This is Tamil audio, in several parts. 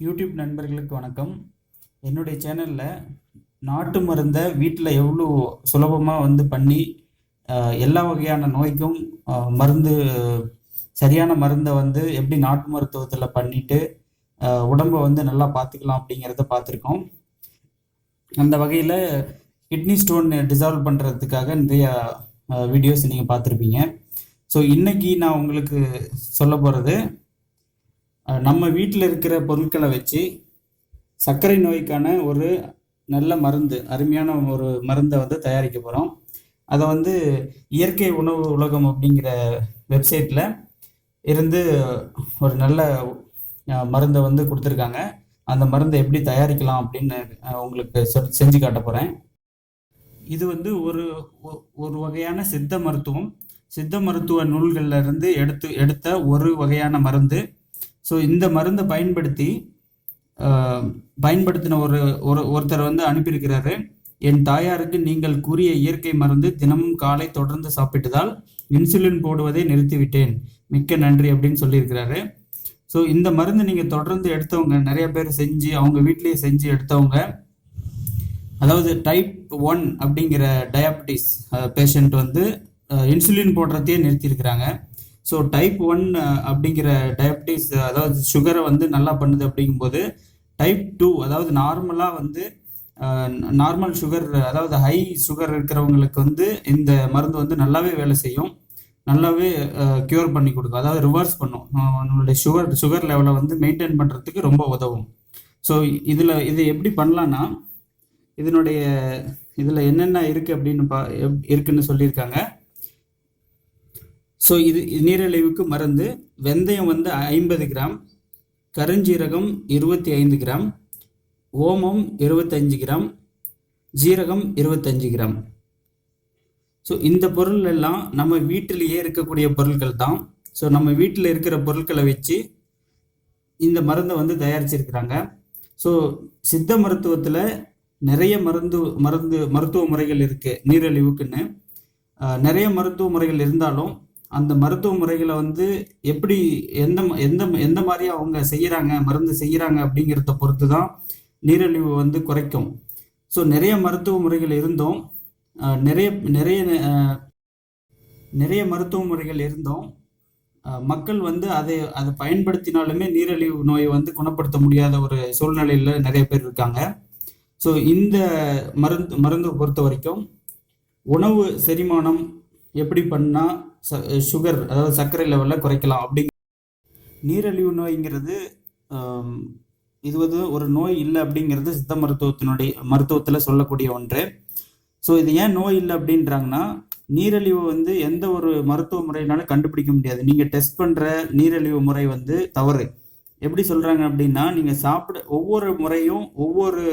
யூடியூப் நண்பர்களுக்கு வணக்கம். என்னுடைய சேனலில் நாட்டு மருந்தை வீட்டில் எவ்வளோ சுலபமாக வந்து பண்ணி எல்லா வகையான நோய்க்கும் மருந்து சரியான மருந்தை வந்து எப்படி நாட்டு மருத்துவத்தில் பண்ணிட்டு உடம்பை வந்து நல்லா பார்த்துக்கலாம் அப்படிங்கிறத பார்த்துருக்கோம் அந்த வகையில் கிட்னி ஸ்டோன் டிசால்வ் பண்ணுறதுக்காக நிறைய வீடியோஸ் நீங்கள் பார்த்துருப்பீங்க ஸோ இன்னைக்கு நான் உங்களுக்கு சொல்ல போகிறது நம்ம வீட்டில் இருக்கிற பொருட்களை வச்சு சர்க்கரை நோய்க்கான ஒரு நல்ல மருந்து அருமையான ஒரு மருந்தை வந்து தயாரிக்க போகிறோம் அதை வந்து இயற்கை உணவு உலகம் அப்படிங்கிற வெப்சைட்டில் இருந்து ஒரு நல்ல மருந்தை வந்து கொடுத்துருக்காங்க. அந்த மருந்தை எப்படி தயாரிக்கலாம் அப்படின்னு உங்களுக்கு செஞ்சு காட்ட போகிறேன் இது வந்து ஒரு ஒ- ஒரு வகையான சித்த மருத்துவம். சித்த மருத்துவ நூல்களில் இருந்து எடுத்து எடுத்த ஒரு வகையான மருந்து. ஸோ இந்த மருந்தை பயன்படுத்தி பயன்படுத்தின ஒரு ஒரு ஒருத்தர் வந்து அனுப்பியிருக்கிறாரு. என் தாயாருக்கு நீங்கள் கூறிய இயற்கை மருந்து தினமும் காலை தொடர்ந்து சாப்பிட்டதால் இன்சுலின் போடுவதை நிறுத்திவிட்டேன். மிக்க நன்றி அப்படின்னு சொல்லியிருக்கிறாரு. ஸோ இந்த மருந்து நீங்கள் தொடர்ந்து எடுத்தவங்க நிறைய பேர் செஞ்சு அவங்க வீட்டிலேயே செஞ்சு எடுத்தவங்க அதாவது டைப் ஒன் அப்படிங்கிற டயாபெட்டிஸ் பேஷண்ட் வந்து இன்சுலின் போடுறதையே நிறுத்தியிருக்கிறாங்க. ஸோ டைப் ஒன் அப்படிங்கிற டயபிட்டிஸ் அதாவது சுகரை வந்து நல்லா பண்ணுது அப்படிங்கும்போது டைப் டூ அதாவது நார்மலாக வந்து uh, நார்மல் சுகர் அதாவது ஹை சுகர் இருக்கிறவங்களுக்கு வந்து இந்த மருந்து வந்து நல்லாவே வேலை செய்யும். நல்லாவே uh, க்யூர் பண்ணி கொடுக்கும். அதாவது ரிவர்ஸ் பண்ணும். நம்மளுடைய சுகர் சுகர் லெவலை வந்து மெயின்டைன் பண்ணுறதுக்கு ரொம்ப உதவும். ஸோ இதில் இது எப்படி பண்ணலான்னா இதனுடைய இதில் என்னென்ன இருக்குது அப்படின்னு பா எப்- இருக்குன்னு சொல்லியிருக்காங்க. ஸோ இது நீரிழிவுக்கு மருந்து. வெந்தயம் வந்து ஐம்பது கிராம். கருஞ்சீரகம் இருபத்தி ஐந்து கிராம். ஓமம் இருபத்தஞ்சு கிராம். ஜீரகம் இருபத்தஞ்சு கிராம். ஸோ இந்த பொருள் எல்லாம் நம்ம வீட்டிலேயே இருக்கக்கூடிய பொருட்கள் தான். ஸோ நம்ம வீட்டில் இருக்கிற பொருட்களை வச்சு இந்த மருந்தை வந்து தயாரிச்சிருக்கிறாங்க. ஸோ சித்த மருத்துவத்தில் நிறைய மருந்து மருந்து மருத்துவ முறைகள் இருக்குது நீரிழிவுக்குன்னு. நிறைய மருத்துவ முறைகள் இருந்தாலும் அந்த மருத்துவ முறைகளை வந்து எப்படி எந்த எந்த எந்த மாதிரி அவங்க செய்கிறாங்க மருந்து செய்கிறாங்க அப்படிங்கிறத பொறுத்து தான் நீரிழிவு வந்து குறைக்கும். ஸோ நிறைய மருத்துவ முறைகள் இருந்தும். நிறைய நிறைய நிறைய மருத்துவ முறைகள் இருந்தும். மக்கள் வந்து அதை அதை பயன்படுத்தினாலுமே நீரிழிவு நோயை வந்து குணப்படுத்த முடியாத ஒரு சூழ்நிலையில் நிறைய பேர் இருக்காங்க. ஸோ இந்த மருந்து மருந்து பொறுத்த வரைக்கும் உணவு செரிமானம் எப்படி பண்ணால் சுகர் அதாவது சர்க்கரை லெவலில் குறைக்கலாம் அப்படி நீரிழிவு நோய்ங்கிறது இது வந்து ஒரு நோய் இல்லை அப்படிங்கிறது சித்த மருத்துவத்தினுடைய மருத்துவத்தில் சொல்லக்கூடிய ஒன்று. ஸோ இது ஏன் நோய் இல்லை அப்படின்றாங்கன்னா நீரிழிவு வந்து எந்த ஒரு மருத்துவ முறையினாலும் கண்டுபிடிக்க முடியாது. நீங்கள் டெஸ்ட் பண்ணுற நீரிழிவு முறை வந்து தவறு. எப்படி சொல்கிறாங்க அப்படின்னா நீங்கள் சாப்பிட ஒவ்வொரு முறையும் ஒவ்வொரு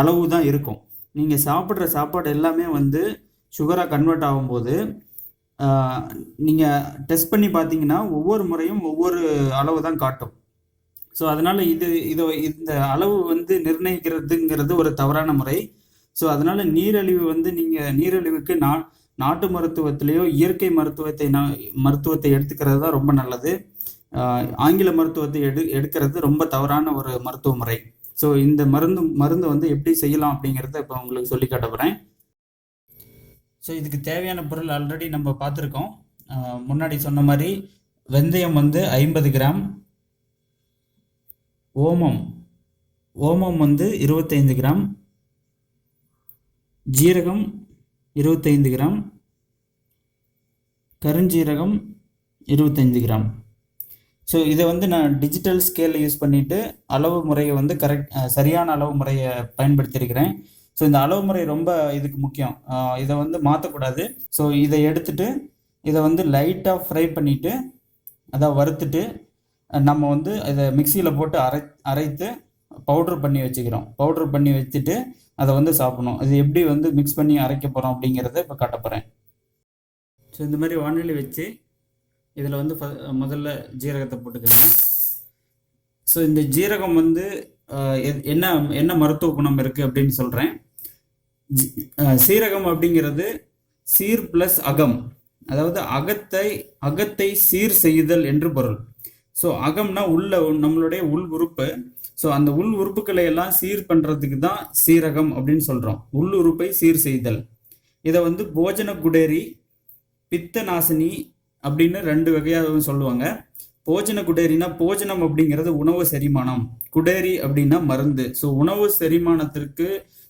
அளவு தான் இருக்கும். நீங்கள் சாப்பிட்ற சாப்பாடு எல்லாமே வந்து சுகராக கன்வெர்ட் ஆகும்போது நீங்கள் டெஸ்ட் பண்ணி பார்த்தீங்கன்னா ஒவ்வொரு முறையும் ஒவ்வொரு அளவு தான் காட்டும். ஸோ அதனால் இது இது இந்த அளவு வந்து நிர்ணயிக்கிறதுங்கிறது ஒரு தவறான முறை. ஸோ அதனால் நீரிழிவு வந்து நீங்கள் நீரிழிவுக்கு நா நாட்டு மருத்துவத்திலேயோ இயற்கை மருத்துவத்தை நான் மருத்துவத்தை எடுத்துக்கிறது தான் ரொம்ப நல்லது. ஆங்கில மருத்துவத்தை எடு எடுக்கிறது ரொம்ப தவறான ஒரு மருத்துவ முறை. ஸோ இந்த மருந்து மருந்து வந்து எப்படி செய்யலாம் அப்படிங்கிறத இப்போ உங்களுக்கு சொல்லி காட்ட போகிறேன் ஸோ இதுக்கு தேவையான பொருள் ஆல்ரெடி நம்ம பார்த்துருக்கோம். முன்னாடி சொன்ன மாதிரி வெந்தயம் வந்து ஐம்பது கிராம். ஓமம். ஓமம் வந்து இருபத்தைந்து கிராம். ஜீரகம் இருபத்தைந்து கிராம். கருஞ்சீரகம் இருபத்தைந்து கிராம். ஸோ இதை வந்து நான் டிஜிட்டல் ஸ்கேலில் யூஸ் பண்ணிவிட்டு அளவு முறையை வந்து கரெக்ட் சரியான அளவு முறையை பயன்படுத்தியிருக்கிறேன். ஸோ இந்த அளவு முறை ரொம்ப இதுக்கு முக்கியம். இதை வந்து மாற்றக்கூடாது ஸோ இதை எடுத்துட்டு இதை வந்து லைட்டாக ஃப்ரை பண்ணிவிட்டு அதை வறுத்துட்டு நம்ம வந்து இதை மிக்சியில் போட்டு அரை அரைத்து பவுட்ரு பண்ணி வச்சுக்கிறோம். பவுட்ரு பண்ணி வச்சுட்டு அதை வந்து சாப்பிடணும். அது எப்படி வந்து மிக்ஸ் பண்ணி அரைக்க போகிறோம் அப்படிங்கிறத இப்போ காட்ட போகிறேன் ஸோ இந்த மாதிரி வானிலை வச்சு இதில் வந்து முதல்ல ஜீரகத்தை போட்டுக்கோங்க. ஸோ இந்த ஜீரகம் வந்து என்ன என்ன மருத்துவ குணம் இருக்குது அப்படின்னு சொல்கிறேன் சீரகம் அப்படிங்கிறது சீர் ப்ளஸ் அகம். அதாவது அகத்தை அகத்தை சீர் செய்தல் என்று பொருள். ஸோ அகம்னா உள்ள நம்மளுடைய உள் உறுப்பு. ஸோ அந்த உள் உறுப்புகளை எல்லாம் சீர் பண்ணுறதுக்கு தான் சீரகம் அப்படின்னு சொல்கிறோம் உள் உறுப்பை சீர் செய்தல். இதை வந்து போஜன குடேரி பித்த நாசினி அப்படின்னு ரெண்டு வகையாக சொல்லுவாங்க. போஜன குடேரினா போஜனம் அப்படிங்கிறது உணவு செரிமானம். குடேரி அப்படின்னா மருந்து. ஸோ உணவு செரிமானத்திற்கு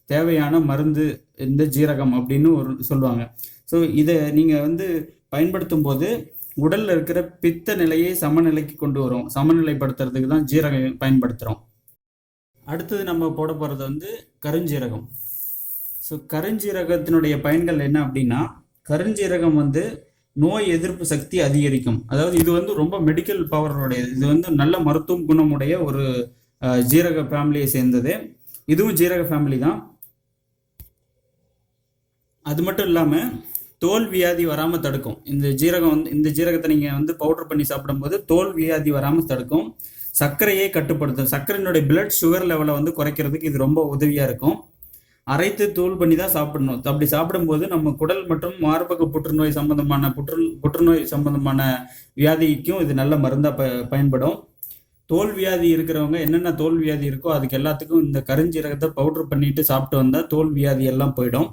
தேவையான மருந்து இந்த ஜீரகம் அப்படின்னு ஒரு சொல்லுவாங்க. ஸோ இதை நீங்கள் வந்து பயன்படுத்தும் போது உடலில் இருக்கிற பித்த நிலையை சமநிலைக்கு கொண்டு வரும். சமநிலைப்படுத்துறதுக்கு தான் ஜீரகம் பயன்படுத்துகிறோம் அடுத்தது நம்ம போட போகிறது வந்து கருஞ்சீரகம். ஸோ கருஞ்சீரகத்தினுடைய பயன்கள் என்ன அப்படின்னா கருஞ்சீரகம் வந்து நோய் எதிர்ப்பு சக்தி அதிகரிக்கும். அதாவது இது வந்து ரொம்ப மெடிக்கல் பவருடையது இது வந்து நல்ல மருத்துவ குணமுடைய ஒரு ஜீரக ஃபேமிலியை சேர்ந்தது. இதுவும் ஜீரக ஃபேமிலி தான். அது மட்டும் இல்லாமல் தோல் வியாதி வராமல் தடுக்கும். இந்த ஜீரகம் வந்து இந்த ஜீரகத்தை நீங்கள் வந்து பவுடர் பண்ணி சாப்பிடும்போது தோல் வியாதி வராமல் தடுக்கும். சர்க்கரையை கட்டுப்படுத்தும். சர்க்கரையினுடைய பிளட் சுகர் லெவலை வந்து குறைக்கிறதுக்கு இது ரொம்ப உதவியாக இருக்கும். அரைத்து தூள் பண்ணி தான் சாப்பிடணும். அப்படி சாப்பிடும்போது நம்ம குடல் மற்றும் மார்பக புற்றுநோய் சம்பந்தமான புற்று புற்றுநோய் சம்பந்தமான வியாதிக்கும் இது நல்ல மருந்தாக ப பயன்படும். தோல் வியாதி இருக்கிறவங்க என்னென்ன தோல் வியாதி இருக்கோ அதுக்கு எல்லாத்துக்கும் இந்த கருஞ்சீரகத்தை பவுடர் பண்ணிட்டு சாப்பிட்டு வந்தால் தோல் வியாதி எல்லாம் போயிடும்.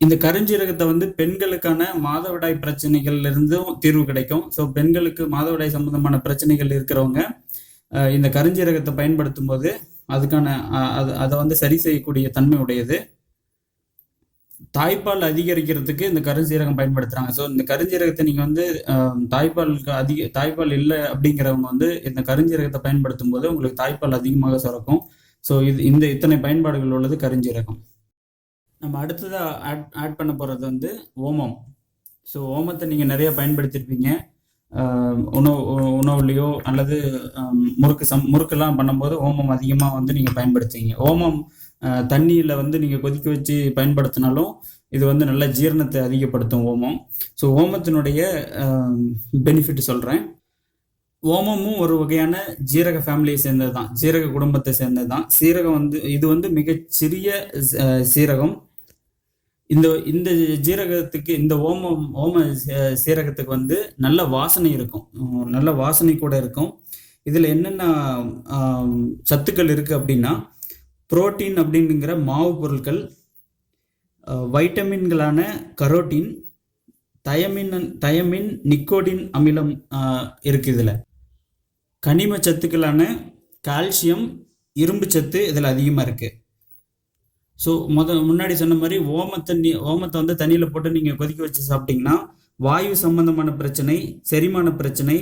இந்த கருஞ்சீரகத்தை வந்து பெண்களுக்கான மாதவிடாய் பிரச்சனைகள்ல இருந்தும் தீர்வு கிடைக்கும். ஸோ பெண்களுக்கு மாதவிடாய் சம்பந்தமான பிரச்சனைகள் இருக்கிறவங்க இந்த கருஞ்சீரகத்தை பயன்படுத்தும் போது அதுக்கான அது அதை வந்து சரி செய்யக்கூடிய தன்மை உடையது தாய்ப்பால் அதிகரிக்கிறதுக்கு இந்த கருஞ்சீரகம் பயன்படுத்துகிறாங்க ஸோ இந்த கருஞ்சீரகத்தை நீங்கள் வந்து தாய்ப்பாலுக்கு அதிக தாய்ப்பால் இல்லை அப்படிங்கிறவங்க வந்து இந்த கருஞ்சீரகத்தை பயன்படுத்தும் போது உங்களுக்கு தாய்ப்பால் அதிகமாக சுரக்கும். ஸோ இது இந்த இத்தனை பயன்பாடுகள் உள்ளது கருஞ்சீரகம். நம்ம அடுத்ததாக ஆட் ஆட் பண்ண போகிறது வந்து ஓமம். ஸோ ஓமத்தை நீங்கள் நிறைய பயன்படுத்தியிருப்பீங்க உணவு உணவுலையோ அல்லது முறுக்கு சம் முறுக்கெல்லாம் பண்ணும்போது ஓமம் அதிகமாக வந்து நீங்கள் பயன்படுத்துவீங்க. ஓமம் தண்ணியில் வந்து நீங்கள் கொதிக்க வச்சு பயன்படுத்தினாலும் இது வந்து நல்ல ஜீரணத்தை அதிகப்படுத்தும் ஓமம். ஸோ ஓமத்தினுடைய பெனிஃபிட் சொல்கிறேன் ஓமமும் ஒரு வகையான ஜீரக ஃபேமிலியை சேர்ந்தது தான் ஜீரக குடும்பத்தை சேர்ந்தது தான் சீரகம் வந்து இது வந்து மிகச்சிறிய சீரகம். இந்த இந்த ஜீரகத்துக்கு இந்த ஓமம் ஓம சீ- சீரகத்துக்கு வந்து நல்ல வாசனை இருக்கும். நல்ல வாசனை கூட இருக்கும். இதில் என்னென்ன சத்துக்கள் இருக்குது அப்படின்னா புரோட்டீன் அப்படிங்கிற மாவு பொருட்கள் வைட்டமின்களான கரோட்டின் தயமின் தயமின் நிக்கோடின் அமிலம் இருக்குது இதில். கனிம சத்துக்களான கால்சியம் இரும்பு சத்து இதில் அதிகமாக இருக்குது ஸோ முத முன்னாடி சொன்ன மாதிரி ஓம தண்ணி ஓமத்தை வந்து தண்ணியில் போட்டு நீங்கள் கொதிக்க வச்சு சாப்பிட்டீங்கன்னா வாயு சம்பந்தமான பிரச்சனை செரிமான பிரச்சனை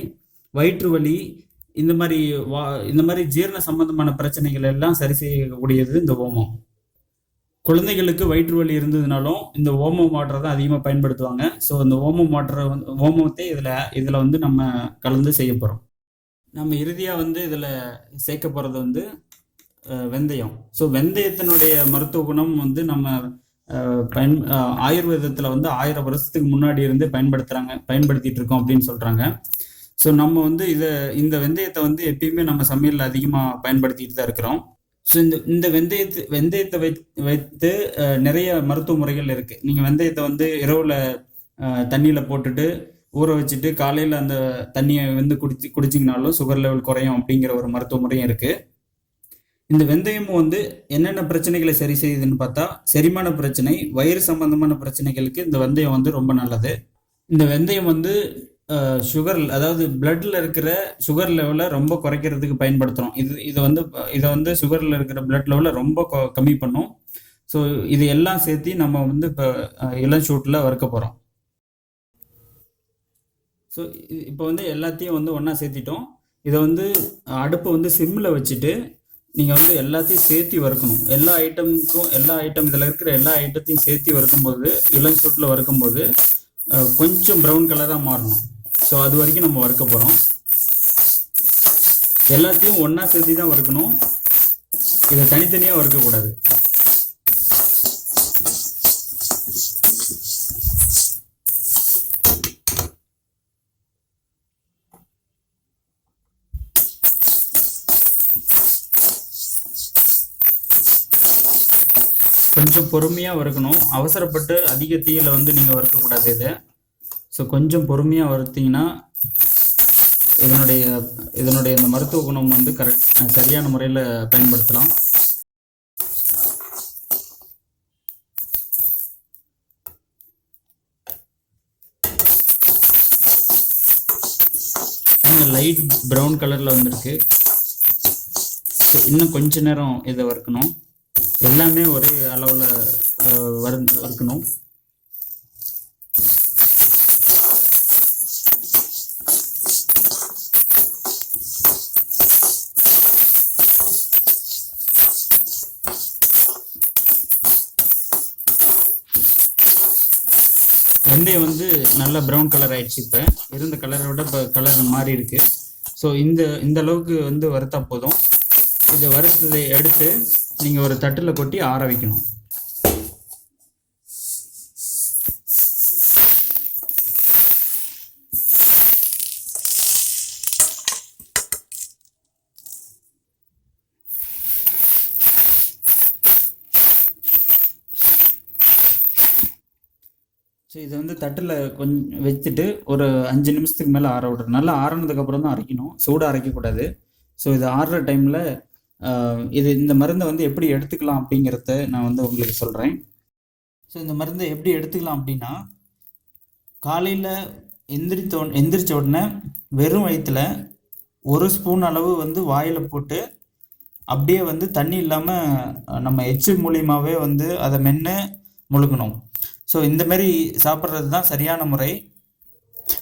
வயிற்று வலி இந்த மாதிரி வா இந்த மாதிரி ஜீரண சம்பந்தமான பிரச்சனைகள் எல்லாம் சரி செய்யக்கூடியது இந்த ஓமம். குழந்தைகளுக்கு வயிற்று வலி இருந்ததுனாலும் இந்த ஓமம் வாட்டரை தான் அதிகமாக பயன்படுத்துவாங்க. ஸோ அந்த ஓமம் வாட்டரை வந்து ஓமத்தை இதில் இதில் வந்து நம்ம கலந்து செய்ய போகிறோம் நம்ம இறுதியாக வந்து இதில் சேர்க்க போகிறது வந்து வெந்தயம். ஸோ வெந்தயத்தினுடைய மருத்துவ குணம் வந்து நம்ம பயன் ஆயுர்வேதத்தில் வந்து ஆயிரம் வருஷத்துக்கு முன்னாடி இருந்து பயன்படுத்துகிறாங்க பயன்படுத்திட்டு இருக்கோம் அப்படின்னு சொல்கிறாங்க ஸோ நம்ம வந்து இதை இந்த வெந்தயத்தை வந்து எப்பயுமே நம்ம சமையலில் அதிகமாக பயன்படுத்திட்டு தான் இருக்கிறோம். ஸோ இந்த இந்த வெந்தயத்து வெந்தயத்தை வை வைத்து நிறைய மருத்துவ முறைகள் இருக்குது நீங்கள் வெந்தயத்தை வந்து இரவில் தண்ணியில் போட்டுட்டு ஊற வச்சுட்டு காலையில் அந்த தண்ணியை வந்து குடிச்சு குடிச்சிங்கனாலும் சுகர் லெவல் குறையும் அப்படிங்கிற ஒரு மருத்துவ முறையும் இருக்குது இந்த வெந்தயமும் வந்து என்னென்ன பிரச்சனைகளை சரி செய்யுதுன்னு பார்த்தா செரிமான பிரச்சனை வயிறு சம்பந்தமான பிரச்சனைகளுக்கு இந்த வெந்தயம் வந்து ரொம்ப நல்லது. இந்த வெந்தயம் வந்து சுகர் அதாவது பிளட்ல இருக்கிற சுகர் லெவலை ரொம்ப குறைக்கிறதுக்கு பயன்படுத்துகிறோம் இது இதை வந்து இதை வந்து சுகரில் இருக்கிற பிளட் லெவலை ரொம்ப கம்மி பண்ணும். ஸோ இது எல்லாம் சேர்த்து நம்ம வந்து இப்போ இளஞ்சூட்டில் வறுக்க போகிறோம் ஸோ இப்போ வந்து எல்லாத்தையும் வந்து ஒன்றா சேர்த்திட்டோம். இதை வந்து அடுப்பை வந்து சிம்மில் வச்சுட்டு நீங்கள் வந்து எல்லாத்தையும் சேர்த்து வறுக்கணும். எல்லா ஐட்டமுக்கும் எல்லா ஐட்டம் இதில் இருக்கிற எல்லா ஐட்டத்தையும் சேர்த்து வறுக்கும்போது இளம் சுட்டில் வறுக்கும்போது கொஞ்சம் ப்ரௌன் கலராக மாறணும். ஸோ அது வரைக்கும் நம்ம வறுக்க போகிறோம் எல்லாத்தையும் ஒன்றா சேர்த்து தான் வறுக்கணும். இதை தனித்தனியாக வறுக்கக்கூடாது. கொஞ்சம் பொறுமையாக வறுக்கணும். அவசரப்பட்டு அதிக தீயில் வந்து நீங்கள் வறுக்கக்கூடாது இதை. ஸோ கொஞ்சம் பொறுமையாக வறுத்தீங்கன்னா இதனுடைய இதனுடைய இந்த மருத்துவ குணம் வந்து கரெக்ட் சரியான முறையில் பயன்படுத்தலாம். லைட் ப்ரௌன் கலரில் வந்திருக்கு. ஸோ இன்னும் கொஞ்ச நேரம் இதை வறுக்கணும். எல்லாமே ஒரே அளவில் வரு வறுக்கணும். வெந்தயம் வந்து நல்ல ப்ரௌன் கலர் ஆயிடுச்சு இப்போ. இருந்த கலரை விட இப்போ கலர் மாறி இருக்கு. ஸோ இந்த இந்த அளவுக்கு வந்து வறுத்தா போதும். இதை வறுத்ததை எடுத்து நீங்கள் ஒரு தட்டில் கொட்டி ஆற வைக்கணும். ஸோ இதை வந்து தட்டில் கொஞ்சம் வச்சுட்டு ஒரு அஞ்சு நிமிஷத்துக்கு மேலே ஆற விடணும். நல்லா ஆறுனதுக்கப்புறம் தான் அரைக்கணும். சூடாக அரைக்கக்கூடாது. ஸோ இது ஆறுற டைமில் இது இந்த மருந்தை வந்து எப்படி எடுத்துக்கலாம் அப்படிங்கிறத நான் வந்து உங்களுக்கு சொல்கிறேன் ஸோ இந்த மருந்தை எப்படி எடுத்துக்கலாம் அப்படின்னா காலையில் எந்திரித்த எந்திரிச்ச உடனே வெறும் வயிற்றில் ஒரு ஸ்பூன் அளவு வந்து வாயில் போட்டு அப்படியே வந்து தண்ணி இல்லாமல் நம்ம எச்சு மூலியமாகவே வந்து அதை மென்று முழுங்கணும் ஸோ இந்தமாரி சாப்பிட்றது தான் சரியான முறை.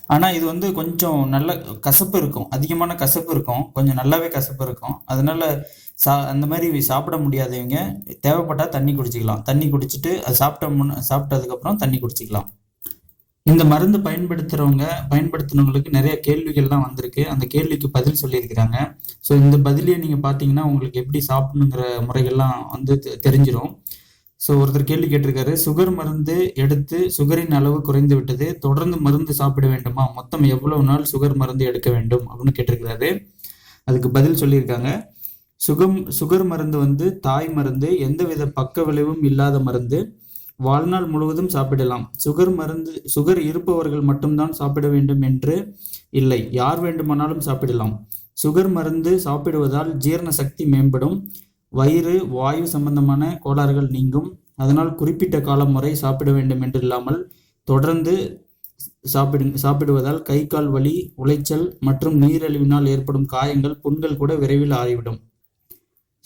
ஆனால் இது வந்து கொஞ்சம் நல்ல கசப்பு இருக்கும். அதிகமான கசப்பு இருக்கும். கொஞ்சம் நல்லாவே கசப்பு இருக்கும். அதனால சா அந்த மாதிரி சாப்பிட முடியாதவங்க தேவைப்பட்டால் தண்ணி குடிச்சிக்கலாம். தண்ணி குடிச்சிட்டு அது சாப்பிட்ட முன்ன சாப்பிட்டதுக்கப்புறம் தண்ணி குடிச்சிக்கலாம். இந்த மருந்து பயன்படுத்துகிறவங்க பயன்படுத்தினவங்களுக்கு நிறைய கேள்விகள்லாம் வந்திருக்கு. அந்த கேள்விக்கு பதில் சொல்லியிருக்கிறாங்க. ஸோ இந்த பதிலையே நீங்கள் பார்த்தீங்கன்னா உங்களுக்கு எப்படி சாப்பிடணுங்கிற முறைகள்லாம் வந்து தெ- ஸோ ஒருத்தர் கேள்வி கேட்டிருக்காரு சுகர் மருந்து எடுத்து சுகரின் அளவு குறைந்து விட்டது தொடர்ந்து மருந்து சாப்பிட வேண்டுமா? மொத்தம் எவ்வளவு நாள் சுகர் மருந்து எடுக்க வேண்டும்? அப்படின்னு கேட்டிருக்கிறாரு. அதுக்கு பதில் சொல்லியிருக்காங்க. சுகம் சுகர் மருந்து வந்து தாய் மருந்து எந்தவித பக்க விளைவும் இல்லாத மருந்து. வாழ்நாள் முழுவதும் சாப்பிடலாம். சுகர் மருந்து சுகர் இருப்பவர்கள் மட்டும்தான் சாப்பிட வேண்டும் என்று இல்லை. யார் வேண்டுமானாலும் சாப்பிடலாம். சுகர் மருந்து சாப்பிடுவதால் ஜீரண சக்தி மேம்படும். வயிறு வாயு சம்பந்தமான கோளாறுகள் நீங்கும். அதனால் குறிப்பிட்ட காலம் வரை சாப்பிட வேண்டும் என்று இல்லாமல் தொடர்ந்து சாப்பிடு சாப்பிடுவதால் கை கால் வலி உளைச்சல் மற்றும் நீரிழிவினால் ஏற்படும் காயங்கள் புண்கள் கூட விரைவில் ஆறிவிடும்.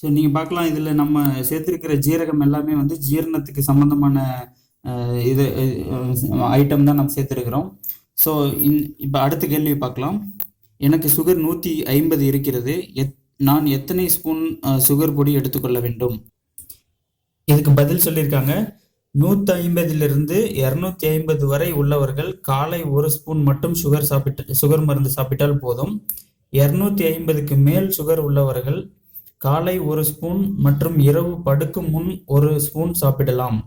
ஸோ நீங்கள் பார்க்கலாம். இதில் நம்ம சேர்த்துருக்கிற ஜீரகம் எல்லாமே வந்து ஜீரணத்துக்கு சம்பந்தமான இது ஐட்டம் தான் நம்ம சேர்த்துருக்கிறோம். ஸோ இன் இப்போ அடுத்த கேள்வி பார்க்கலாம். எனக்கு சுகர் நூற்றி ஐம்பது இருக்கிறது. எத் நான் எத்தனை ஸ்பூன் சுகர் பொடி எடுத்துக்கொள்ள வேண்டும்? இதுக்கு பதில் சொல்லியிருக்காங்க. நூற்றி ஐம்பதிலிருந்து இரநூத்தி ஐம்பது வரை உள்ளவர்கள் காலை ஒரு ஸ்பூன் மட்டும் சுகர் சாப்பிட்டு சுகர் மருந்து சாப்பிட்டால் போதும். இரநூத்தி ஐம்பதுக்கு மேல் சுகர் உள்ளவர்கள் காலை ஒரு ஸ்பூன் மற்றும் இரவு படுக்கும் முன் ஒரு ஸ்பூன் சாப்பிடலாம்.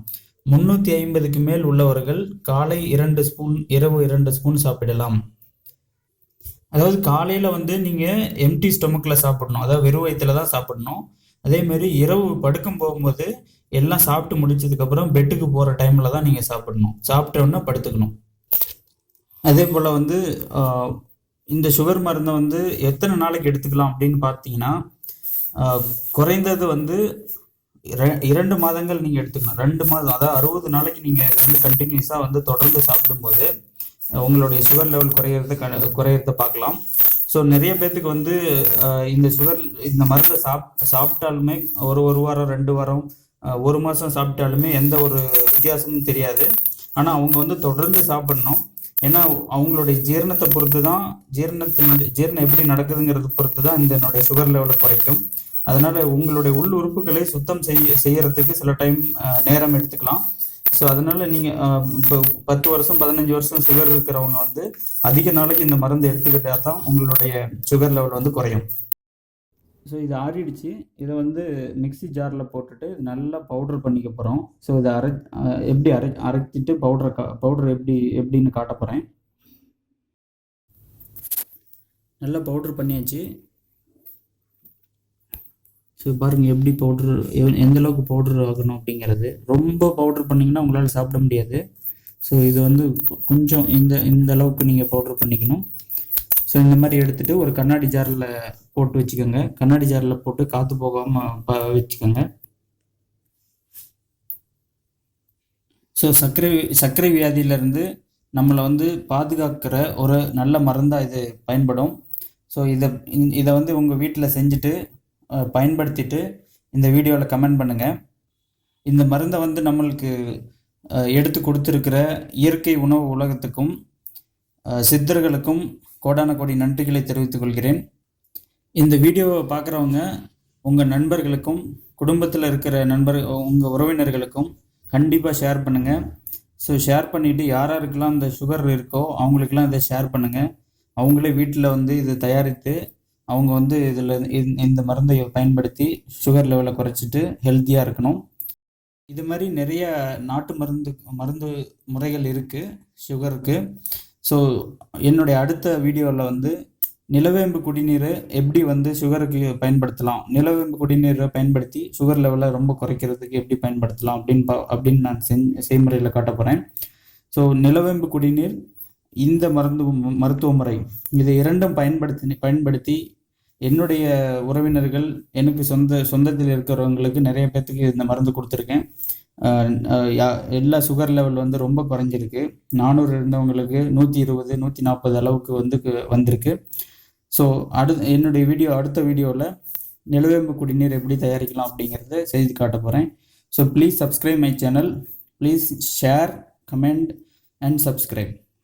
முன்னூற்றி ஐம்பதுக்கு மேல் உள்ளவர்கள் காலை இரண்டு ஸ்பூன் இரவு இரண்டு ஸ்பூன் சாப்பிடலாம். அதாவது காலையில் வந்து நீங்கள் எம்டி ஸ்டொமக்கில் சாப்பிடணும். அதாவது வெறும் வயிற்றுல தான் சாப்பிடணும். அதேமாரி இரவு படுக்கும் போகும்போது எல்லாம் சாப்பிட்டு முடிச்சதுக்கப்புறம் பெட்டுக்கு போகிற டைமில் தான் நீங்கள் சாப்பிடணும். சாப்பிட்டோன்னா படுத்துக்கணும். அதே போல் வந்து இந்த சுகர் மருந்தை வந்து எத்தனை நாளைக்கு எடுத்துக்கலாம் அப்படின்னு பார்த்தீங்கன்னா குறைந்தது வந்து இர- இரண்டு மாதங்கள் நீங்கள் எடுத்துக்கணும். ரெண்டு மாதம் அதாவது அறுபது நாளைக்கு நீங்கள் இது வந்து கண்டினியூஸாக வந்து தொடர்ந்து சாப்பிடும்போது உங்களுடைய சுகர் லெவல் குறையிறத க குறையிறத பார்க்கலாம். ஸோ நிறைய பேர்த்துக்கு வந்து இந்த சுகர் இந்த மருந்தை சாப் சாப்பிட்டாலுமே ஒரு ஒரு வாரம் ரெண்டு வாரம் ஒரு மாதம் சாப்பிட்டாலுமே எந்த ஒரு வித்தியாசமும் தெரியாது. ஆனால் அவங்க வந்து தொடர்ந்து சாப்பிடணும். ஏன்னா அவங்களுடைய ஜீரணத்தை பொறுத்து தான் ஜீரணத்தின் ஜீரணம் எப்படி நடக்குதுங்கிறத பொறுத்து தான் இந்த என்னுடைய சுகர் லெவலை குறைக்கும். அதனால் உங்களுடைய உள் உறுப்புகளை சுத்தம் செய்ய செய்யறதுக்கு சில டைம் நேரம் எடுத்துக்கலாம். ஸோ அதனால் நீங்கள் இப்போ பத்து வருஷம் பதினஞ்சு வருஷம் சுகர் இருக்கிறவங்க வந்து அதிக நாளைக்கு இந்த மருந்து எடுத்துக்கிட்டா தான் உங்களுடைய சுகர் லெவல் வந்து குறையும். ஸோ இது ஆறிடுச்சு. இதை வந்து மிக்ஸி ஜாரில் போட்டுட்டு நல்லா பவுடர் பண்ணிக்க போகிறோம் ஸோ இதை அரை எப்படி அரை அரைச்சிட்டு பவுடரை கா பவுடர் எப்படி எப்படின்னு காட்ட போகிறேன் நல்லா பவுடர் பண்ணியாச்சு. ஸோ பாருங்கள் எப்படி பவுட்ரு எந்த அளவுக்கு பவுடர் ஆகணும் அப்படிங்கிறது. ரொம்ப பவுடர் பண்ணிங்கன்னா உங்களால் சாப்பிட முடியாது. ஸோ இது வந்து கொஞ்சம் இந்த இந்த அளவுக்கு நீங்கள் பவுடர் பண்ணிக்கணும். ஸோ இந்த மாதிரி எடுத்துகிட்டு ஒரு கண்ணாடி ஜாரில் போட்டு வச்சுக்கோங்க. கண்ணாடி ஜாரில் போட்டு காற்று போகாமல் வச்சுக்கோங்க. ஸோ சர்க்கரை சர்க்கரை வியாதியிலேருந்து நம்மளை வந்து பாதுகாக்கிற ஒரு நல்ல மருந்தாக இது பயன்படும். ஸோ இதை இதை வந்து உங்கள் வீட்டில் செஞ்சுட்டு பயன்படுத்திட்டு இந்த வீடியோவில் கமெண்ட் பண்ணுங்கள் இந்த மருந்தை வந்து நம்மளுக்கு எடுத்து கொடுத்துருக்கிற இயற்கை உணவு உலகத்துக்கும் சித்தர்களுக்கும் கோடான கோடி நன்றிகளை தெரிவித்துக் கொள்கிறேன். இந்த வீடியோவை பார்க்குறவங்க உங்கள் நண்பர்களுக்கும் குடும்பத்தில் இருக்கிற நண்பர் உங்கள் உறவினர்களுக்கும் கண்டிப்பாக ஷேர் பண்ணுங்கள் ஸோ ஷேர் பண்ணிவிட்டு யார் யாருக்கெல்லாம் இந்த சுகர் இருக்கோ அவங்களுக்கெல்லாம் இதை ஷேர் பண்ணுங்கள் அவங்களே வீட்டில் வந்து இதை தயாரித்து அவங்க வந்து இதில் இந்த மருந்தை பயன்படுத்தி சுகர் லெவலை குறைச்சிட்டு ஹெல்த்தியாக இருக்கணும். இது மாதிரி நிறைய நாட்டு மருந்து மருந்து முறைகள் இருக்குது சுகருக்கு ஸோ என்னுடைய அடுத்த வீடியோவில் வந்து நிலவேம்பு குடிநீரை எப்படி வந்து சுகருக்கு பயன்படுத்தலாம்? நிலவேம்பு குடிநீரை பயன்படுத்தி சுகர் லெவலை ரொம்ப குறைக்கிறதுக்கு எப்படி பயன்படுத்தலாம் அப்படின்னு பா அப்படின்னு நான் செஞ் செய்முறையில் காட்ட போகிறேன் ஸோ நிலவேம்பு குடிநீர் இந்த மருந்து மருத்துவ முறை இதை இரண்டும் பயன்படுத்தி பயன்படுத்தி என்னுடைய உறவினர்கள் எனக்கு சொந்த சொந்தத்தில் இருக்கிறவங்களுக்கு நிறைய பேர்த்துக்கு இந்த மருந்து கொடுத்துருக்கேன். யா- எல்லா சுகர் லெவல் வந்து ரொம்ப குறைஞ்சிருக்கு. நானூறு இருந்தவங்களுக்கு நூற்றி இருபது நூற்றி நாற்பது அளவுக்கு வந்து வந்திருக்கு. ஸோ அடு என்னுடைய வீடியோ அடுத்த வீடியோவில் நிலவேம்பு குடிநீர் எப்படி தயாரிக்கலாம் அப்படிங்கிறத செய்து காட்ட போகிறேன் so please subscribe my channel please share comment and subscribe